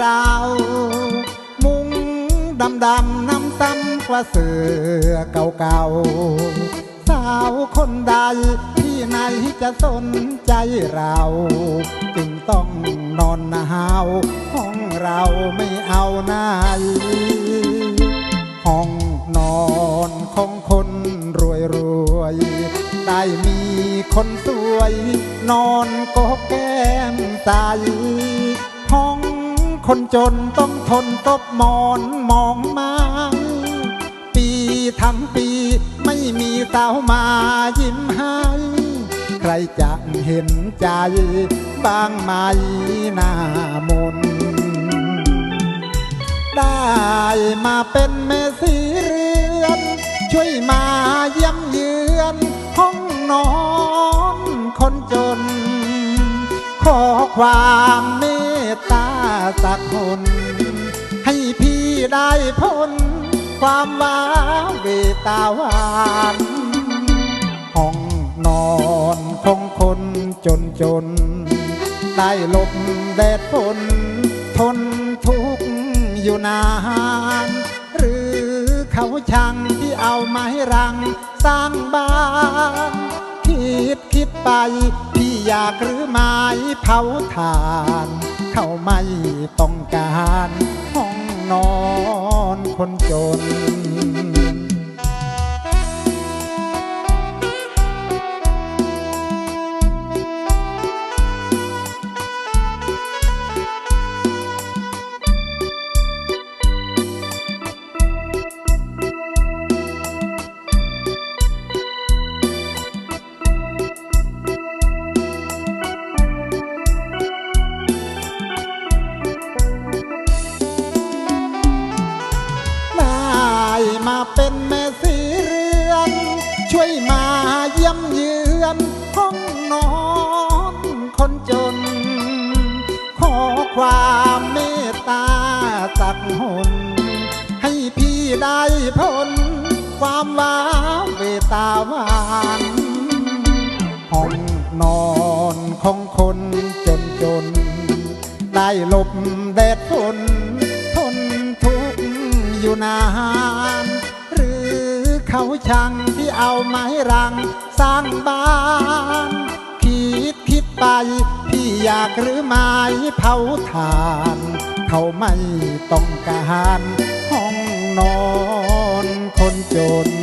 อย่างเรามุงดำดำน้ำซ้ำกว่าเสือเก่าๆสาวคนใดที่ไหนจะสนใจเรา จึงต้องนอนหาวห้องเราไม่เอาไหนห้องนอนของคนรวยรวยได้มีคนสวย นอนก็แก้มใส คนจนต้องทนตบหมอนมองไม้ปีทั้งปีไม่มีสาวมายิ้มให้ใครจะเห็นใจบ้างไหมหน้ามน ได้มาเป็นเมสีเรือน ช่วยมาเยี่ยมเยือนห้องนอนคนจน ขอความเม สักคน ให้พี่ได้พ้นความว้าเวตาหวานห้องนอนของคนจนจน ได้หลบแดดฝนทนทุกข์อยู่นาน หรือเขาชังที่เอาไม้รัง สร้างบ้าน คิดคิดไปพี่ อยากหรือไม้เผาถ่าน เขาไม่ต้องการ ห้องนอนคนจน เป็นแม่สีเรือน ช่วยมาเยี่ยมเยือนห้องนอนคนจน ขอความเมตตาสักหน ให้พี่ได้พ้นความว้าเวตาหวานห้องนอนของคนจนจน ได้หลบแดดฝนทนทุกข์อยู่นาน เขาช่างที่เอาไม้รัง สร้างบ้านคิดคิดไปที่อยากหรือไม่เผาถ่าน เขาไม่ต้องการห้องนอนคนจน